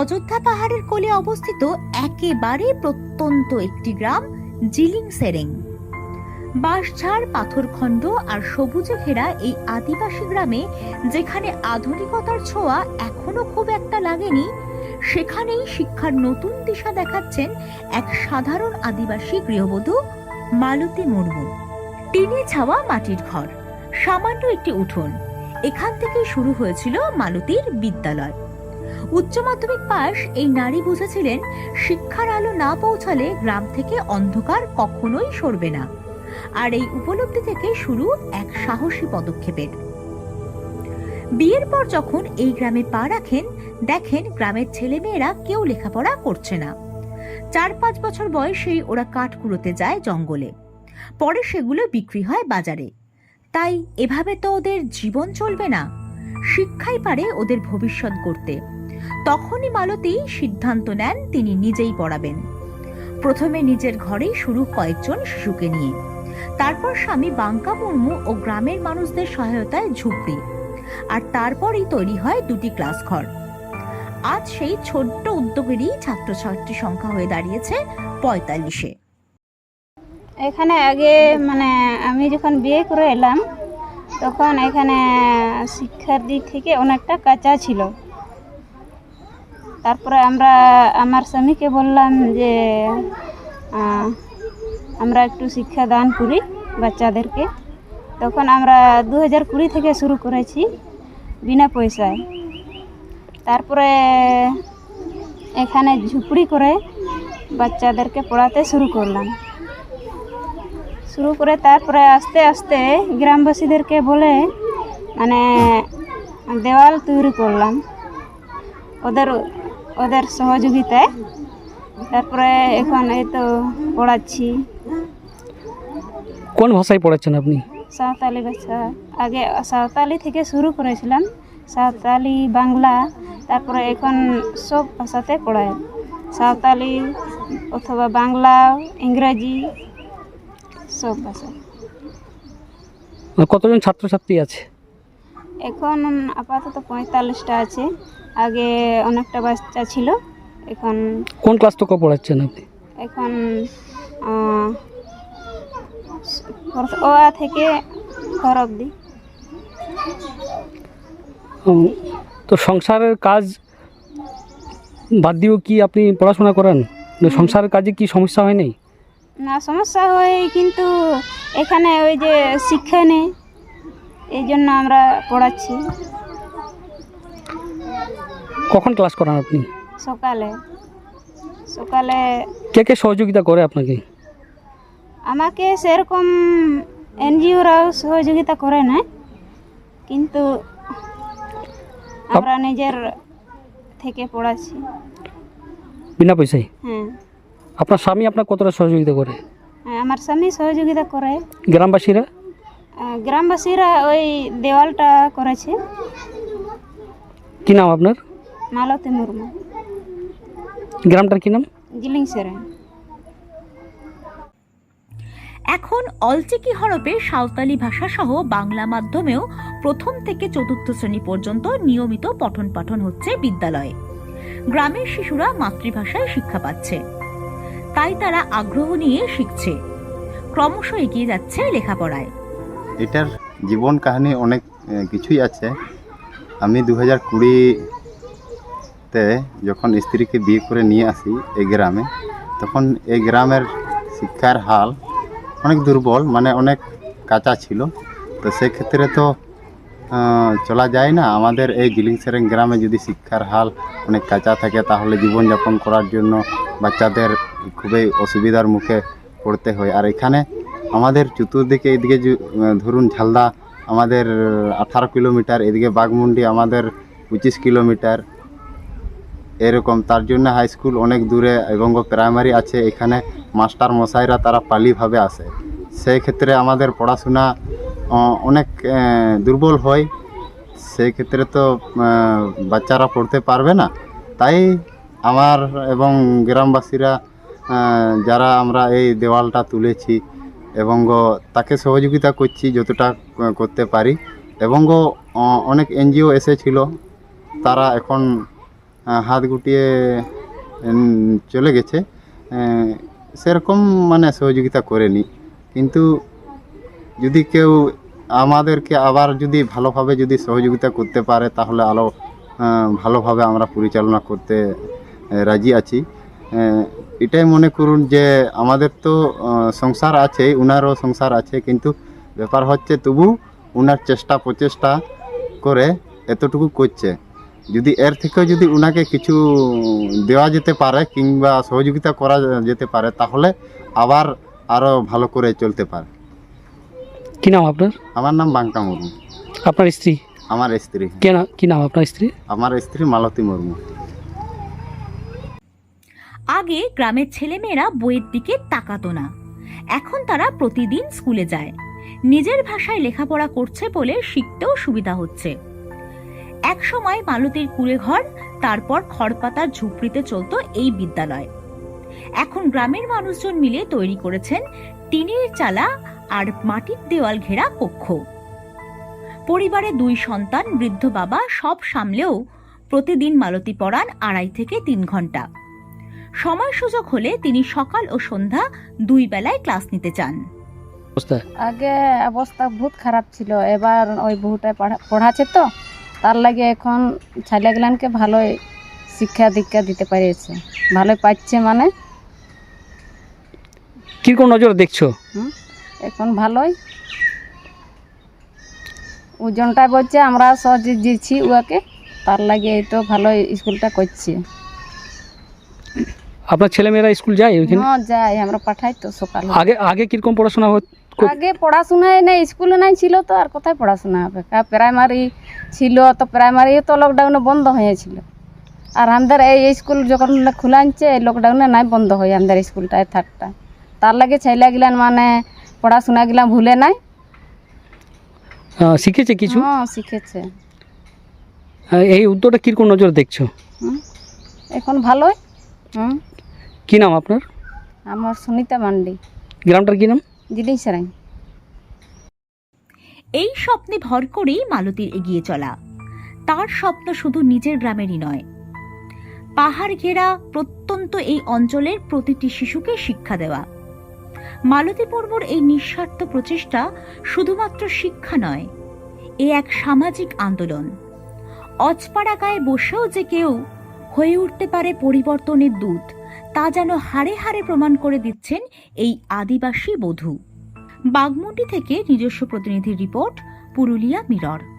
অযোধ্যা পাহাড়ের কোলে অবস্থিত একেবারে প্রত্যন্ত একটি গ্রাম জিলিং সেরেং বাঁশঝাড়, পাথরখণ্ড আর সবুজে ঘেরা এই আদিবাসী গ্রামে, যেখানে আধুনিকতার ছোঁয়া এখনও খুব একটা লাগেনি, সেখানেই শিক্ষার নতুন দিশা দেখাচ্ছেন এক সাধারণ আদিবাসী গৃহবধূ, মালতী মুর্মু। টিনে ছাওয়া মাটির ঘর, সামান্য একটি উঠোন। এখান থেকেই শুরু হয়েছিল মালতীর বিদ্যালয়। উচ্চ মাধ্যমিক পাশ এই নারী বুঝেছিলেন শিক্ষার আলো না পৌঁছালে গ্রাম থেকে অন্ধকার কখনোই সরবে না। আর এই উপলব্ধি থেকে শুরু এক সাহসী পদক্ষেপের। বিয়ের পর যখন এই গ্রামে পা রাখেন, দেখেন গ্রামের ছেলেমেয়েরা কেউ লেখাপড়া করছে না। চার পাঁচ বছর বয়সেই ওরা কাঠ কুড়োতে যায় জঙ্গলে। পরে সেগুলো বিক্রি হয় বাজারে। তাই এভাবে তো ওদের জীবন চলবে না। শিক্ষাই পারে ওদের ভবিষ্যৎ করতে তখনই মালতী সিদ্ধান্ত নেন তিনি নিজেই পড়াবেন। প্রথমে নিজের ঘরেই শুরু কয়েকজন শিশুকে নিয়ে। তারপর স্বামী বাঙ্কা মুর্মু ও গ্রামের মানুষদের সহায়তায় ঝুপড়ি। আর তারপরই তৈরি হয় দুটি ক্লাস ঘর। আজ সেই ছোট্ট উদ্যোগেরই ছাত্রছাত্রী সংখ্যা হয়ে দাঁড়িয়েছে পঁয়তাল্লিশে। এখানে আগে মানে আমি যখন বিয়ে করে এলাম, তখন এখানে শিক্ষার দিক থেকে অনেকটা কাঁচা ছিল। তারপরে আমরা, আমার স্বামীকে বললাম যে আমরা একটু শিক্ষা দান করি বাচ্চাদেরকে। তখন আমরা দু হাজার কুড়ি থেকে শুরু করেছি বিনা পয়সায়। তারপরে এখানে ঝুপড়ি করে বাচ্চাদেরকে পড়াতে শুরু করলাম। শুরু করে তারপরে আস্তে আস্তে গ্রামবাসীদেরকে বলে মানে দেওয়াল তৈরি করলাম। ওদের ওদের সহযোগিতায়। তারপরে এখন এই তো পড়াচ্ছি। কোন ভাষায় পড়াচ্ছেন আপনি? সাঁওতালি ভাষা। আগে সাঁওতালি থেকে শুরু করেছিলাম। সাঁওতালি বাংলা তারপরে এখন সব ভাষাতে পড়ায়। সাঁওতালি অথবা বাংলা ইংরাজি সব ভাষা কতজন ছাত্রছাত্রী আছে? এখন আপাতত পঁয়তাল্লিশটা আছে। আগে অনেকটা বাচ্চা ছিল। এখন কোন ক্লাস থেকে পড়াচ্ছেন আপনি? এখন ও থেকে ঘর অবধি। তো সংসারের কাজ বাদ দিয়েও কি আপনি পড়াশোনা করেন? সংসারের কাজে কি সমস্যা হয় নাই? না সমস্যা হয় কিন্তু এখানে ওই যে শিক্ষা নেই এই জন্য আমরা পড়াচ্ছি। কখন ক্লাস করান আপনি? সকালে। সকালে কে কে সহযোগিতা করে আপনাকে? আমাকে সেরকম এনজিওরাও সহযোগিতা করে না কিন্তু আমরা নিজের থেকে পড়াচ্ছি। বিনা পয়সায়? হ্যাঁ। আপনার স্বামী আপনার কতটা সহযোগিতা করে? হ্যাঁ, আমার স্বামী সহযোগিতা করে। গ্রামবাসীরা? গ্রামবাসীরা ওই দেওয়ালটা করেছে। কি নাম আপনার? মালতী মুর্মু। গ্রামটার কি নাম? জিলিং এখন অলচিকি হরপে সাঁওতালি ভাষা সহ বাংলা মাধ্যমেও প্রথম থেকে চতুর্থ শ্রেণি পর্যন্ত নিয়মিত পঠন পাঠন হচ্ছে বিদ্যালয়ে। গ্রামের শিশুরা মাতৃভাষায় শিক্ষা পাচ্ছে। তাই তারা আগ্রহ নিয়ে শিখছে। ক্রমশ এগিয়ে যাচ্ছে লেখাপড়ায়। এটার জীবন কাহিনী অনেক কিছুই আছে। আমি দু হাজার কুড়ি কুড়িতে যখন স্ত্রীকে বিয়ে করে নিয়ে আসি এই গ্রামে, তখন এই গ্রামের শিক্ষার হাল অনেক দুর্বল মানে অনেক কাঁচা ছিল। তো সেক্ষেত্রে তো চলা যায় না। আমাদের এই জিলিং সেরেং গ্রামে যদি শিক্ষার হাল অনেক কাঁচা থাকে, তাহলে জীবনযাপন করার জন্য বাচ্চাদের খুবই অসুবিধার মুখে পড়তে হয়। আর এখানে আমাদের চতুর্দিকে এদিকে ধরুন ঝালদা, আমাদের আঠারো কিলোমিটার, এদিকে বাঘমুন্ডি আমাদের পঁচিশ কিলোমিটার এরকম। তার জন্য হাই স্কুল অনেক দূরে এবং প্রাইমারি আছে। এখানে মাস্টার মশাইরা তারা পালিভাবে আসে। সেই ক্ষেত্রে আমাদের পড়াশোনা অনেক দুর্বল হয়। সেই ক্ষেত্রে তো বাচ্চারা পড়তে পারবে না। তাই আমার এবং গ্রামবাসীরা যারা আমরা এই দেওয়ালটা তুলেছি এবং তাকে সহযোগিতা করছি যতটা করতে পারি। এবং অনেক এনজিও এসেছিল। তারা এখন হাত গুটিয়ে চলে গেছে। সেরকম মানে সহযোগিতা করেনি। কিন্তু যদি কেউ আমাদেরকে আবার যদি ভালোভাবে যদি সহযোগিতা করতে পারে, তাহলে আরও ভালোভাবে আমরা পরিচালনা করতে রাজি আছি। এটাই মনে করুন যে আমাদের তো সংসার আছে, উনারও সংসার আছে, কিন্তু ব্যাপার হচ্ছে তবু উনার চেষ্টা প্রচেষ্টা করে এতটুকু করছে। যদি এর থেকেও যদি ওনাকে কিছু দেওয়া যেতে পারে কিংবা সহযোগিতা করা যেতে পারে তাহলে আবার আরও ভালো করে চলতে পারে। কি নাম আপনার? আমার নাম বাঙ্কা মুর্মু। আপনার স্ত্রী? আমার স্ত্রী। কে কি নাম আপনার স্ত্রী? আমার স্ত্রী মালতী মুর্মু। আগে গ্রামের ছেলেমেয়েরা বইয়ের দিকে তাকাতো না। এখন তারা প্রতিদিন স্কুলে যায়। নিজের ভাষায় লেখাপড়া করছে বলে শিখতেও সুবিধা হচ্ছে। এক সময় মালতীর কুড়ে ঘর তারপর খড়পাতার ঝুপড়িতে চলতো এই বিদ্যালয়। এখন গ্রামের মানুষজন মিলে তৈরি করেছেন টিনের চালা আর মাটির দেওয়াল ঘেরা কক্ষ। পরিবারে দুই সন্তান বৃদ্ধ বাবা সব সামলেও প্রতিদিন মালতী পড়ান আড়াই থেকে তিন ঘণ্টা। সময় সুযোগ হলে তিনি সকাল ও সন্ধ্যা দুই বেলায় ক্লাস নিতে চান। অবস্থা? আগে অবস্থা বহুত খারাপ ছিল। এবার ওই বহুটা পড়াচ্ছে তো। তার লাগে এখন ছেলেগুলানকে ভালোই শিক্ষা দীক্ষা দিতে পারিয়েছে। ভালোই পাচ্ছে মানে। কীরকম নজর দেখছ? এখন ভালোই। ওজনটা বলছে আমরা সহজে দিচ্ছি উয়াকে তার লাগে এই তো ভালোই স্কুলটা করছি। আপনার ছেলেমেয়েরা স্কুল যায় ওইখানে? হ্যাঁ যাই আমরা পাঠাই তো সকালে। আগে আগে কীরকম পড়াশোনা হত? কো- আগে পড়াশোনায় নেই স্কুলে নাই ছিল তো আর কোথায় পড়াশোনা হবে? প্রাইমারি ছিল তো প্রাইমারি তো লকডাউনে বন্ধ হয়েছিল। আর আমাদের এই স্কুল যখন খোলা আনছে লকডাউনে নাই বন্ধ হয় আমাদের স্কুলটা থার্ডটা তার লাগে ছেলেগুলান মানে পড়াশোনা গেলাম ভুলে নাই। শিখেছে কিছু? হ্যাঁ শিখেছে। এই উদ্যোগটা কীরকম নজর দেখছ? এখন ভালোই। হুম? কি নাম আপনার? আমার সুনিতা মান্ডি। গ্রামটার কি নাম? জিনিস সেরাই। এই স্বপ্নে ভর করেই মালতীর এগিয়ে চলা। তার স্বপ্ন শুধু নিজের গ্রামেরই নয়। পাহাড় ঘেরা প্রত্যন্ত এই অঞ্চলের প্রতিটি শিশুকে শিক্ষা দেওয়া। মালতী পর্বর এই নিঃস্বার্থ প্রচেষ্টা শুধুমাত্র শিক্ষা নয়, এ এক সামাজিক আন্দোলন। অজপাড়া গায়ে বসেও যে কেউ হয়ে উঠতে পারে পরিবর্তনের দূত তা যেন হাড়ে হাড়ে প্রমাণ করে দিচ্ছেন এই আদিবাসী বধূ। বাগমুন্ডি থেকে নিজস্ব প্রতিনিধির রিপোর্ট, পুরুলিয়া, মিরর।